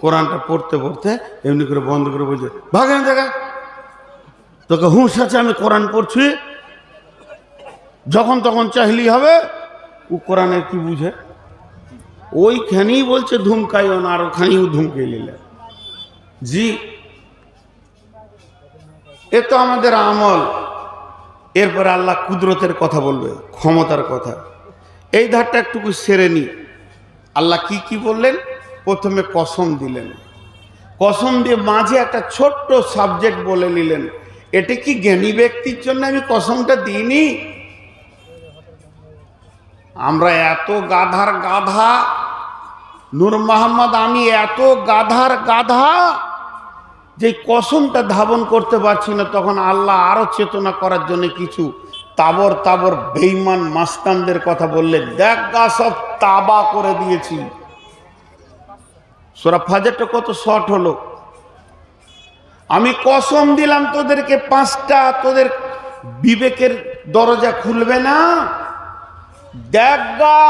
কোরআনটা পড়তে পড়তে এমনি করে বন্ধ করে বলছে ভাগেন দেখা। তোকে হুঁশ আছে, আমি কোরআন পড়ছি। যখন তখন চাইলি হবে। ও কোরআনের কি বুঝে? ওইখানেই বলছে, ধুমকাইও না, আর ওখানেই ও ধুমকে নিলে। জি। এ তো আমাদের আমল। এরপরে আল্লাহ কুদরতের কথা বলবে, ক্ষমতার কথা। এই ধারটা একটুকু সেরে নি। আল্লাহ কি কি বললেন? প্রথমে কসম দিলেন। কসম দিয়ে মাঝে একটা ছোট্ট সাবজেক্ট বলে নিলেন। এটা কি জ্ঞানী ব্যক্তির জন্য আমি কসমটা দিইনি? আমরা এত গাধার গাধা, নূর মোহাম্মদ আমি এত গাধার গাধা যে কসমটা ধাবন করতে পারছি না। তখন আল্লাহ আরও চেতনা করার জন্য কিছু তাবর তাবর বেইমান মাস্তানদের কথা বললে দেখ গা সব তাবা করে দিয়েছি। সোরা ফাজারটা কত শর্ট হলো। আমি কসম দিলাম তোদেরকে, পাঁচটা তোদের বিবেকের দরজা খুলবে না। দেখ গা,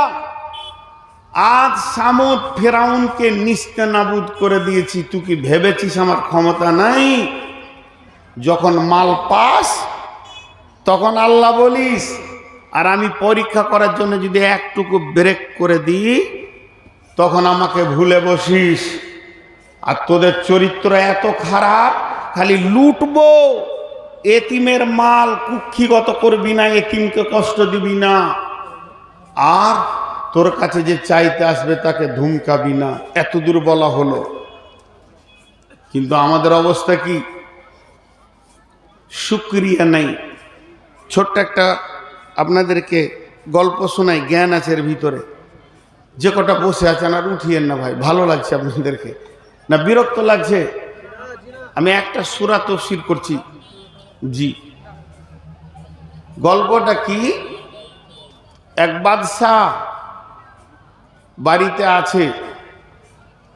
আজ সামুদ ফেরাউনকে নিস্তে নাবুদ করে দিয়েছি, তুই কি ভেবেছিস আমার ক্ষমতা নাই? যখন মাল পাস, তখন আল্লাহ বলিস, আর আমি পরীক্ষা করার জন্য যদি একটুকু ব্রেক করে দিই তখন আমাকে ভুলে বসিস। আর তোদের চরিত্র এত খারাপ, খালি লুটবো। এতিমের মাল কুক্ষিগত করবি না, এতিমকে কষ্ট দিবি না। আর তোর কাছে যে চাইতে আসবে তাকে ধুমকাবি না। এত দূর বলা হলো। কিন্তু আমাদের অবস্থা কি? সুক্রিয়া নাই। ছোট্ট একটা আপনাদেরকে গল্প শোনাই, জ্ঞান আছে এর ভিতরে। যে কটা বসে আছেন আর উঠিয়েন না ভাই, ভালো লাগছে আপনাদেরকে। না, বিরক্ত লাগছে? আমি একটা সুরা তফসির করছি। জি। গল্পটা কি? এক বাদশাহ বাড়িতে আছে,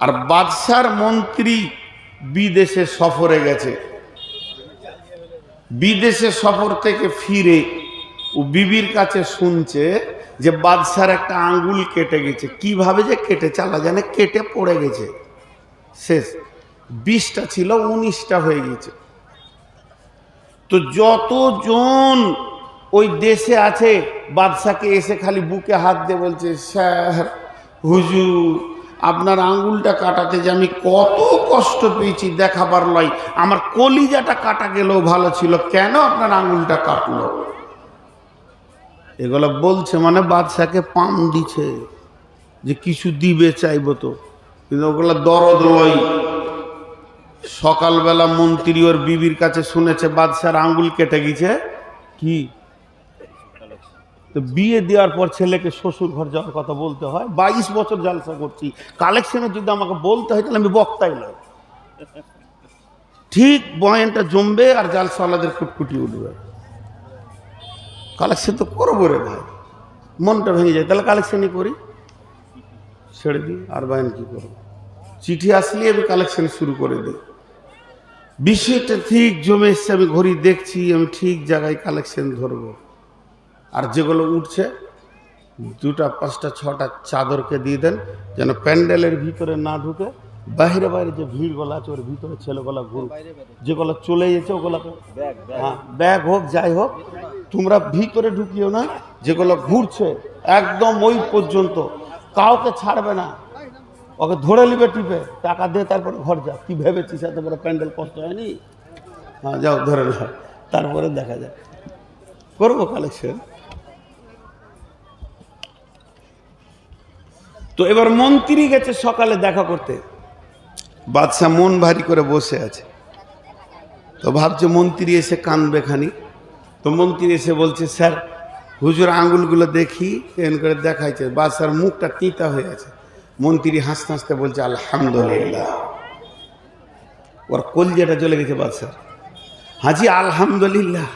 আর বাদশার মন্ত্রী বিদেশে সফরে গেছে। বিদেশে সফর থেকে ফিরে ও বিবির কাছে শুনছে যে বাদশার একটা আঙ্গুল কেটে গেছে। কীভাবে যে কেটে চালা জানে? কেটে পড়ে গেছে। শেষ। বিশটা ছিল, উনিশটা হয়ে গেছে তো যতজন ওই দেশে আছে, বাদশাকে এসে খালি বুকে হাত দিয়ে বলছে, স্যার, হুজুর, আপনার আঙ্গুলটা কাটাতে যে আমি কত কষ্ট পেয়েছি দেখাবার লয়। আমার কলিজাটা কাটা গেলেও ভালো ছিল। কেন আপনার আঙ্গুলটা কাটলো? এগুলো বলছে মানে বাদশাকে পাম দিছে যে কিছু দিবে চাইব তো। কিন্তু ওগুলো দরদ লয়। সকালবেলা মন্ত্রী ওর বিবির কাছে শুনেছে, বাদশার আঙ্গুল কেটে গেছে। কি? তো বিয়ে দেওয়ার পর ছেলেকে শ্বশুর ঘর যাওয়ার কথা বলতে হয়, বাইশ বছর জালসা করছি। কালেকশনে যদি আমাকে বলতে হয় তাহলে আমি বক্তাই নয়। ঠিক বয়ানটা জমবে আর জালসাওয়ালাদের কুটকুটি উঠবে। কালেকশন তো করব রে ভাই। মনটা ভেঙে যায়। তাহলে কালেকশনই করি। ছেড়ে দিই। আর বয়ান কি করব? চিঠি আসলে আমি কালেকশন শুরু করে দিই। বিষয়টা ঠিক জমে এসছে, আমি ঘড়ি দেখছি, আমি ঠিক জায়গায় কালেকশন ধরবো। আর যেগুলো উঠছে, দুটা, পাঁচটা, ছটা চাদরকে দিয়ে দেন, যেন প্যান্ডেলের ভিতরে না ঢুকে বাইরে বাইরে যে ভিড়গুলো আছে, ওর ভিতরে ছেলেগুলা ঘুর যেগুলো চলে গেছে ওগুলোকে হ্যাঁ ব্যাগ হোক, যাই হোক, তোমরা ভিতরে ঢুকিও না যেগুলো ঘুরছে, একদম ওই পর্যন্ত। কাউকে ছাড়বে না। ওকে ধরে নিবে টিপে, টাকা দিয়ে তারপরে ঘর যা। কি ভেবেছিস, এত বড় প্যান্ডেল কষ্ট হয়নি? হ্যাঁ যাও, ধরে নাও। তারপরে দেখা যায় করব কালেকশন তো এবার মন্ত্রী গেছে সকালে দেখা করতে। বাদশাহ মন ভারী করে বসে আছে। তো ভাবছে মন্ত্রী এসে কানবে খানি। তো মন্ত্রী এসে বলছে, স্যার, হুজুর আঙ্গুলগুলো দেখি, এন করে দেখাইছে, বাদশার মুখটা তিতা হয়ে আছে। মন্ত্রী হাসতে হাসতে বলছে, আলহামদুলিল্লাহ। ওর কলজেটা চলে গেছে বাদশার। হাজি, আলহামদুলিল্লাহ।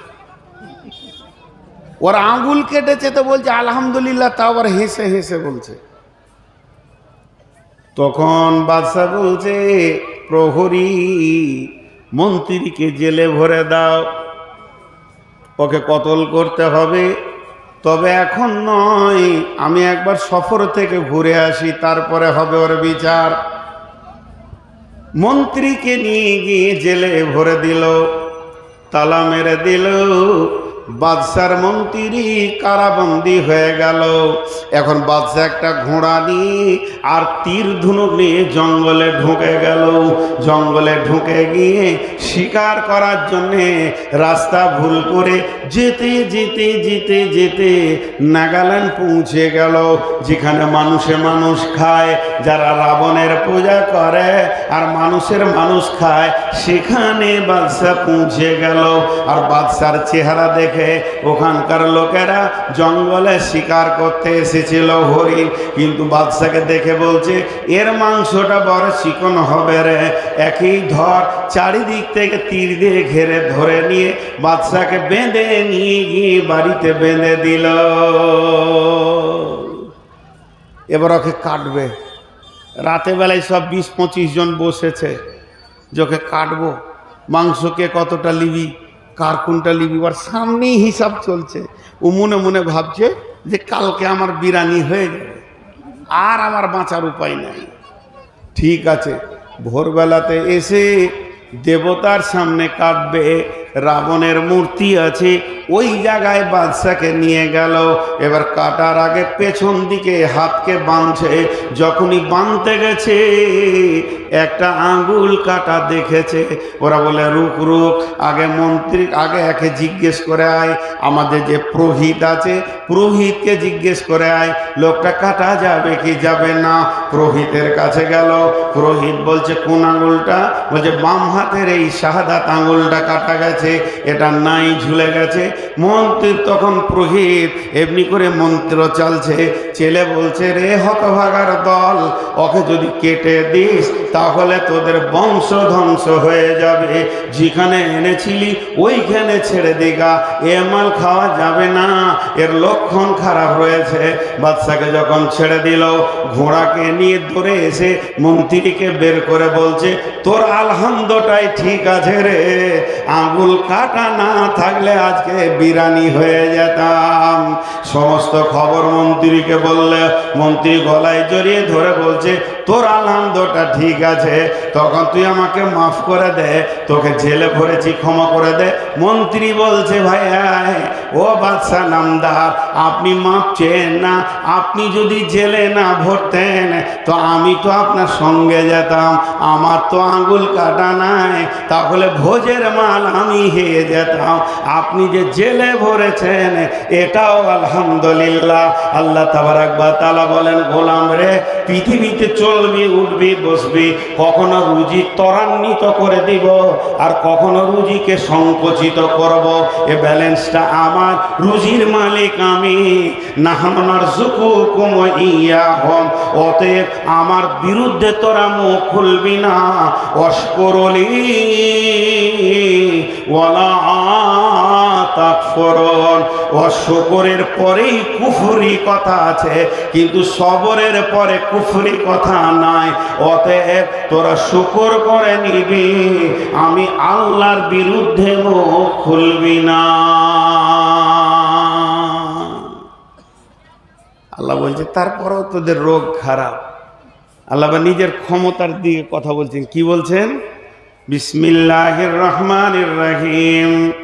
ওর আঙুল কেটেছে তো বলছে, আলহামদুলিল্লাহ। তা আবার হেসে হেসে বলছে। তখন বাদশাহ বলছে, প্রহরী, মন্ত্রীকে জেলে ভরে দাও। ওকে কতল করতে হবে। তবে এখন নয়, আমি একবার সফর থেকে ঘুরে আসি, তারপরে হবে ওর বিচার। মন্ত্রীকে নিয়ে গিয়ে জেলে ভরে দিল, তালা মেরে দিল বাদশার মন্ত্রী কারাবন্দি হয়ে গেল। এখন বাদশা একটা ঘোড়া নিয়ে আর তীর ধনুক নিয়ে জঙ্গলে ঢুকে গেল। জঙ্গলে ঢুকে গিয়ে শিকার করার জন্যে রাস্তা ভুল করে যেতে যেতে যেতে যেতে নাগাল্যান্ড পৌঁছে গেল। যেখানে মানুষে মানুষ খায়, যারা রাবণের পূজা করে আর মানুষের মানুষ খায়, সেখানে বাদশা পৌঁছে গেল। আর বাদশার চেহারা দেখে ওখানকার লোকেরা জঙ্গলে শিকার করতে এসেছিল হরিণ কিন্তু বাদশাকে দেখে বলছে, এর মাংসটা বড় চিকন হবে রে। একই ধর চারিদিক থেকে তীর দিয়ে ঘেরে ধরে নিয়ে বাদশাকে বেঁধে নিয়ে গিয়ে বাড়িতে বেঁধে দিল। এবার ওকে কাটবে। বেলায় সব বিশ পঁচিশ জন বসেছে যে ওকে কাটবো। মাংসকে কতটা লিবি কার কোনটা লিবি? ওর সামনেই হিসাব চলছে। ও মনে মনে ভাবছে যে কালকে আমার বিরানি হয়ে যাবে আর আমার বাঁচার উপায় নাই। ঠিক আছে, ভোরবেলাতে এসে দেবতার সামনে কাটবে রাবণের মূর্তি আছে, ওই জায়গায় বাদশাকে নিয়ে গেল। এবার কাটার আগে পেছন দিকে হাতকে বাঁধছে। যখনই বাঁধতে গেছে, একটা আঙ্গুল কাটা দেখেছে। ওরা বলে, রুক রুক, আগে মন্ত্রী, আগে একে জিজ্ঞেস করে আয়। আমাদের যে পুরোহিত আছে, পুরোহিতকে জিজ্ঞেস করে আয়। লোকটা কাটা যাবে কি যাবে না? পুরোহিতের কাছে গেল। পুরোহিত বলছে, কোন আঙুলটা? বলছে, বাম হাতের এই শাহাদাত আঙুলটা কাটা গেছে। এটা নাই, ঝুলে গেছে। মন্ত্রীর তখন পুরোহিত, এমনি করে মন্ত্র চলছে। ছেলে বলছে, রে হতভাগার দল, ওকে যদি কেটে দিস, তাহলে তোদের বংশ ধ্বংস হয়ে যাবে। যেখানে এনেছিলি, ওইখানে ছেড়ে দিগা এ মাল খাওয়া যাবে না, এর লক্ষণ খারাপ রয়েছে। বাদশাকে যখন ছেড়ে দিল, ঘোড়াকে নিয়ে ধরে এসে মন্ত্রীকে বের করে বলছে, তোর আলহামদটাই ঠিক আছে রে, আঙুল কাটা না থাকলে আজকে বিরানি হয়ে যেতাম। সমস্ত খবর মন্ত্রীকে বললে, মন্ত্রী গলায় জড়িয়ে ধরে বলছে তোর আলহামদটা ঠিক আছে। তখন তুই আমাকে মাফ করে দে, তোকে জেলে ভরেছি, ক্ষমা করে দে। মন্ত্রী বলছে, ভাই ও বাদশাহ নামদার, আপনি মাপ চেন না। আপনি যদি জেলে না ভরতেন, তো আমি তো আপনার সঙ্গে যেতাম। আমার তো আঙুল কাটা নাই, তাহলে ভোজের মাল আমি হেয়ে যেতাম। আপনি যে জেলে ভরেছেন, এটাও আলহামদুলিল্লাহ। আল্লাহ তাবারাকবা তালা বলেন, গোলাম রে, পৃথিবীতে চলবি উঠবি, বসবি, কখনো রুজি ত্বরান্বিত করে দিব আর কখনো রুজিকে সংকুচিত করব। এ ব্যালেন্সটা আমার, রুজির মালিক আমি। না আমার জুকু কুম ইয়া হম অতএব আমার বিরুদ্ধে তোরা মুখ খুলবি না। অস্করলি ওয়ালা তাকফরন। অশুকরের পরেই কুফুরি কথা আছে, কিন্তু সবরের পরে কুফুরি কথা নাই। অতএব তোরা শুকর করে নিবি, আমি আল্লাহর বিরুদ্ধে মুখ খুলবি না। আল্লাহ বলছে, তারপরেও তোদের রোগ খারাপ। আল্লাহ বা নিজের ক্ষমতার দিকে কথা বলছেন। কি বলছেন? বিসমিল্লাহির রহমানির রহিম।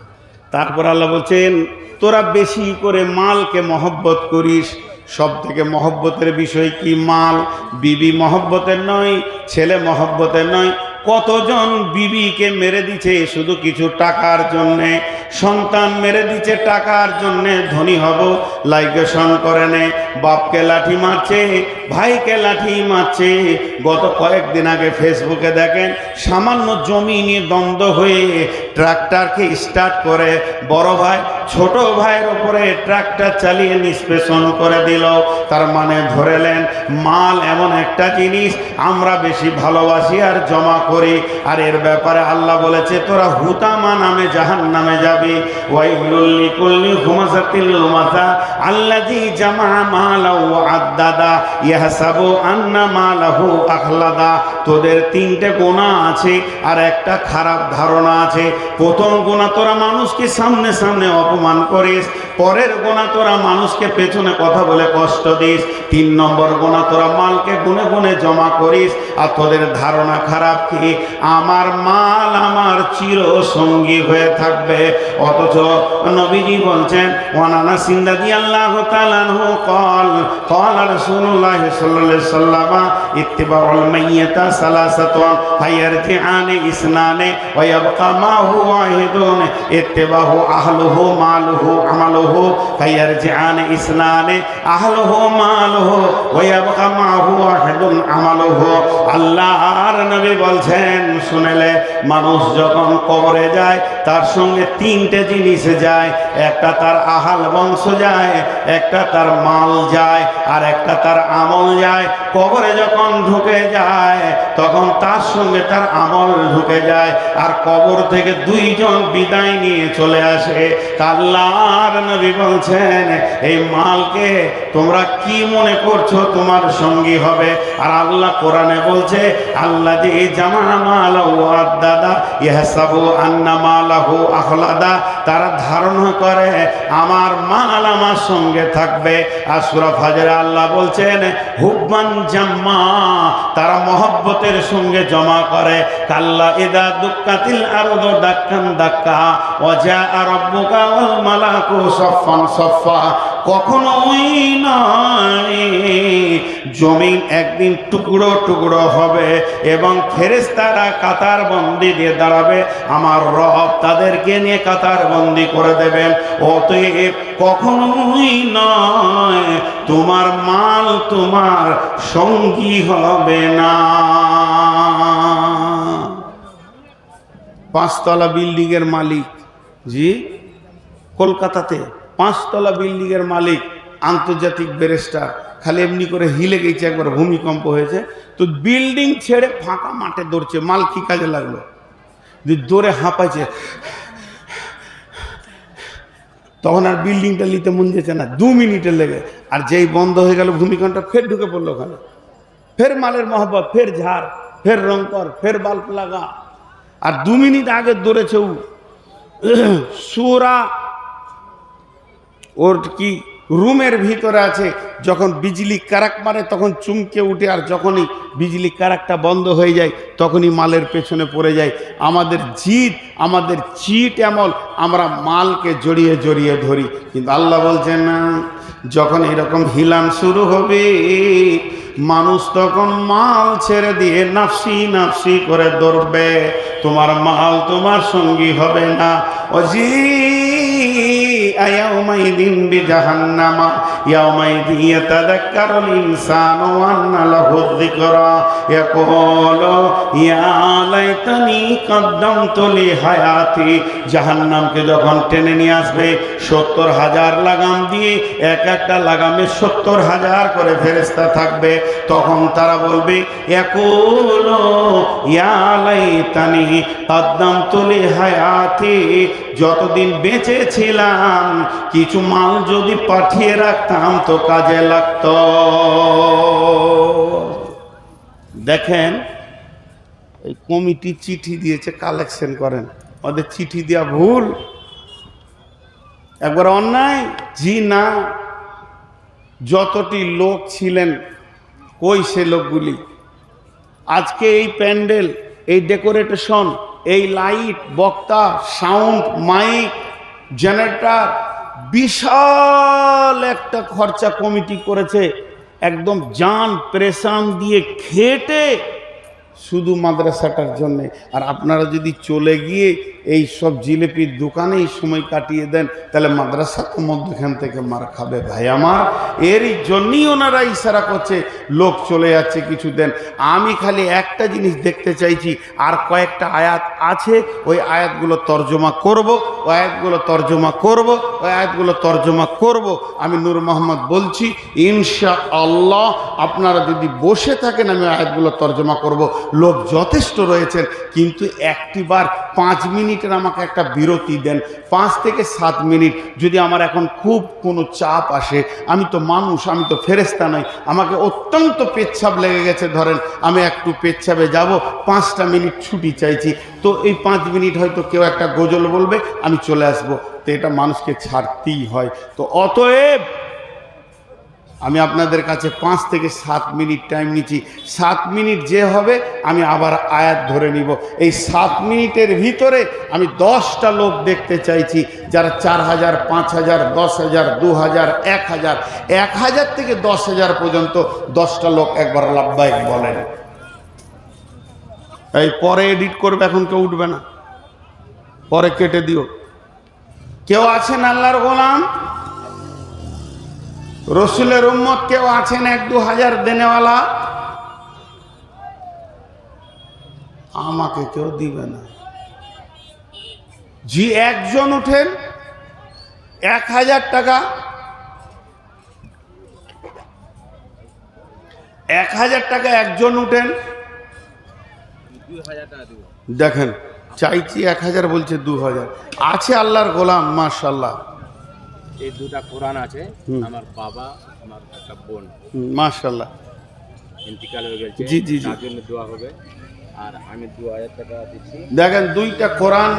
তারপর আল্লাহ বলছেন, তোরা বেশি করে মালকে মহব্বত করিস। সব থেকে মহব্বতের বিষয় কি মাল? বিবি মহব্বতের নয়, ছেলে মহব্বতের নয়। কতজন বিবিকে মেরে দিছে শুধু কিছু টাকার জন্যে? সন্তান মেরে দিচ্ছে টাকার জন্যে ধনী হব। লাইগেশন করে নে, বাপকে লাঠি মারছে, ভাইকে লাঠি মারছে। গত কয়েকদিন আগে ফেসবুকে দেখেন, সামান্য জমি নিয়ে দ্বন্দ্ব হয়ে ট্রাক্টরকে স্টার্ট করে। বড় ভাই, ছোট ভাইয়ের উপরে ট্রাক্টর চালিয়ে নিষ্পেষণ করে দিল। তার মানে ধরেলেন, মাল এমন একটা জিনিস, আমরা বেশি ভালোবাসি আর জমা করি। আর এর ব্যাপারে আল্লাহ বলেছে, তোরা হুতামা নামে জাহান নামে যাবি। ইয়াহসাবু আন্না মালাহু আখলাদা। তোদের তিনটে গোনা আছে আর একটা খারাপ ধারণা আছে। প্রথম গোনা তোরা মানুষকে সামনে সামনে অপমান করিস পরের গোনা তোরা মানুষকে পেছনে কথা বলে কষ্ট দিস। তিন নম্বর গোনা তোরা মালকে গুনে গুনে জমা করিস। আর তোদের ধারণা খারাপ কি? আমার মাল আমার চির সঙ্গী হয়ে থাকবে। অথচ নবীজি বলছেন ওয়ানানা সিন্দাদি আল্লাহ তালানহু কল কল সাল্লাল্লাহু আলাইহি সাল্লাম, ইত্তিবাউল মাইয়াতা সালাসাতুন, ফায়ারজিআনে ইসনানে ওয়া ইয়াবকা মা হুয়া ওয়াহিদুন, ইত্তিবাহু আহলুহু মালুহু আমালুহু ফায়ারজিআনে ইসনানে আহলুহু মালুহু ওয়া ইয়াবকা মা হুয়া ওয়াহিদুন আমালুহু। আল্লাহর নবী বলছেন, শুনেলে মানুষ যখন কবরে যায়, তার সঙ্গে তিনটে জিনিস যায়। একটা তার আহাল বংশ যায়, একটা তার মাল যায়, আর একটা তার আমল যায়। কবরে যখন ঢুকে যায়, তখন তার সঙ্গে তার আমল ঢুকে যায়, আর কবর থেকে দুইজন বিদায় নিয়ে চলে আসে। আল্লাহর নবী বলছেন, এই মালকে তোমরা কি মনে করছ তোমার সঙ্গী হবে? আর আল্লাহ কোরআনে বলছে আল্লাহ যে জামা মালাহু আদাদা, ইহসাবু আন্না মালাহু আখলাদা। তারা ধারণা করে, আমার মাল আমার সঙ্গে থাকবে। আর সুরা ফাজরে আল্লাহ বলছেন, হুব্বান জাম্মা তারা মহব্বতের সঙ্গে জমা করে। কাল্লা ইদা দুক্কাতিল আরদ দাক্কান দাক্কা অজা রব্বুকা ওয়াল মালাকু সফফান সফফা। কখনোই নয় জমিন একদিন টুকরো টুকরো হবে এবং ফেরেস্তারা কাতার বন্দি দিয়ে দাঁড়াবে। আমার রব তাদেরকে নিয়ে কাতার বন্দি করে দেবেন অতএব কখনোই নয়, তোমার মাল তোমার সঙ্গী হবে না। পাঁচতলা বিল্ডিংয়ের মালিক, জি, কলকাতাতে পাঁচতলা বিল্ডিংয়ের মালিক, আন্তর্জাতিক ব্যারিস্টার। খালি এমনি করে হিলে গেছে, একবার ভূমিকম্প হয়েছে। তো বিল্ডিং ছেড়ে ফাঁকা মাঠে দৌড়ছে, মাল কি কাজে লাগল? যে দৌড়ে হাঁপাইছে। তখন আর বিল্ডিংটা নিতে মন যেছে না, দু মিনিটের লেগে। আর যেই বন্ধ হয়ে গেল ভূমিকম্পটা ফের ঢুকে পড়ল ওখানে। ফের মালের মহব্বত, ফের ঝাড়, ফের রং কর, ফের বাল্ব লাগা। আর দু মিনিট আগে দৌড়েছে ও। সুরা, ওর কি রুমের ভিতরে আছে, যখন বিজলি কারাক মারে, তখন চুমকে উঠে, আর যখনই বিজলি কারাকটা বন্ধ হয়ে যায়, তখনই মালের পেছনে পড়ে যায়। আমাদের জিদ, আমাদের চিট এমন, আমরা মালকে জড়িয়ে জড়িয়ে ধরি। কিন্তু আল্লাহ বলছেন না, যখন এরকম হিলান শুরু হবে, মানুষ তখন মাল ছেড়ে দিয়ে নাফসি নাফসি করে দৌড়বে। তোমার মাল তোমার সঙ্গী হবে না। অজি يومئذ بجهنم يومئذ يتذكر الإنسان وأن له الذكرى يقول يا ليتني قدمت لحياتي জাহান্নামকে যখন টেনে নিয়ে আসবে সত্তর হাজার লাগাম দিয়ে এক একটা লাগামে সত্তর হাজার করে ফেরেস্তা থাকবে তখন তারা বলবে একুলো ইয়ালাই তানি কদ্দাম তুলি হায়াতি যতদিন বেঁচে ছিলাম কিছু মাল যদি পাঠিয়ে রাখতাম তো কাজে লাগত। দেখেন, এই কমিটি চিঠি দিয়েছে, কালেকশন করেন। ওদের চিঠি দেওয়া ভুল। একবার অন্যায়? জি না। যতটি লোক ছিলেন, কই সে লোকগুলি? আজকে এই প্যান্ডেল, এই ডেকোরেটেশন এই লাইট, বক্তা, সাউন্ড, মাইক, জেনারেটর, বিশাল একটা খরচা কমিটি করেছে। একদম জান, প্রেশান দিয়ে খেটে শুধু মাদ্রাসাটার জন্যে। আর আপনারা যদি চলে গিয়ে এই সব জিলেপির দোকানেই সময় কাটিয়ে দেন, তাহলে মাদ্রাসা তো মধ্যখান থেকে মার খাবে ভাই আমার। এরই জন্যই ওনারা ইশারা করছে লোক চলে যাচ্ছে কিছু দেন আমি খালি একটা জিনিস দেখতে চাইছি, আর কয়েকটা আয়াত আছে, ওই আয়াতগুলো তর্জমা করব ওই আয়াতগুলো তর্জমা করব ওই আয়াতগুলো তর্জমা করব। আমি নূর মোহাম্মদ বলছি ইনশা আল্লাহ আপনারা যদি বসে থাকেন, আমি আয়াতগুলো তর্জমা করব। লোক যথেষ্ট রয়েছেন, কিন্তু একটিবার পাঁচ মিনিটের আমাকে একটা বিরতি দেন। পাঁচ থেকে সাত মিনিট, যদি আমার এখন খুব কোনো চাপ আসে, আমি তো মানুষ, আমি তো ফেরেস্তা নই, আমাকে অত্যন্ত পেচ্ছাপ লেগে গেছে, ধরেন আমি একটু পেচ্ছাপে যাব, পাঁচটা মিনিট ছুটি চাইছি, তো এই পাঁচ মিনিট হয়তো কেউ একটা গজল বলবে, আমি চলে আসব। তো এটা মানুষকে ছাড়তেই হয়। তো অতএব আমি আপনাদের কাছে পাঁচ থেকে সাত মিনিট টাইম নিচ্ছি। সাত মিনিট যে হবে, আমি আবার আয়াত ধরে নিব। এই সাত মিনিটের ভিতরে আমি দশটা লোক দেখতে চাইছি, যারা চার হাজার, পাঁচ হাজার, দশ হাজার, দু হাজার, এক হাজার। এক হাজার থেকে দশ হাজার পর্যন্ত দশটা লোক একবার লাভবাহিক বলেন। এই পরে এডিট করবে, এখন কেউ উঠবে না। পরে কেটে দিও। কেউ আছেন আল্লাহর গোলাম? রসুলের উম্মত কেউ আছেন এক দু হাজার দেনেওয়ালা? আমাকে কেউ দিবে না। জি, একজন উঠেন এক হাজার টাকা। এক হাজার টাকা একজন উঠেন দেখেন, চাইছি এক হাজার, বলছে দু হাজার। আছে আল্লাহর গোলাম মাশাল্লাহ এই দুটা কোরআন আছে আমার বাবা আমার একটা বোন। মাশাল্লাহ ইন্তিকাল হয়ে গেছে জি, জি। তার জন্য দোয়া হবে। আর আমি দু হাজার টাকা দিচ্ছি। দেখেন দুইটা কোরআন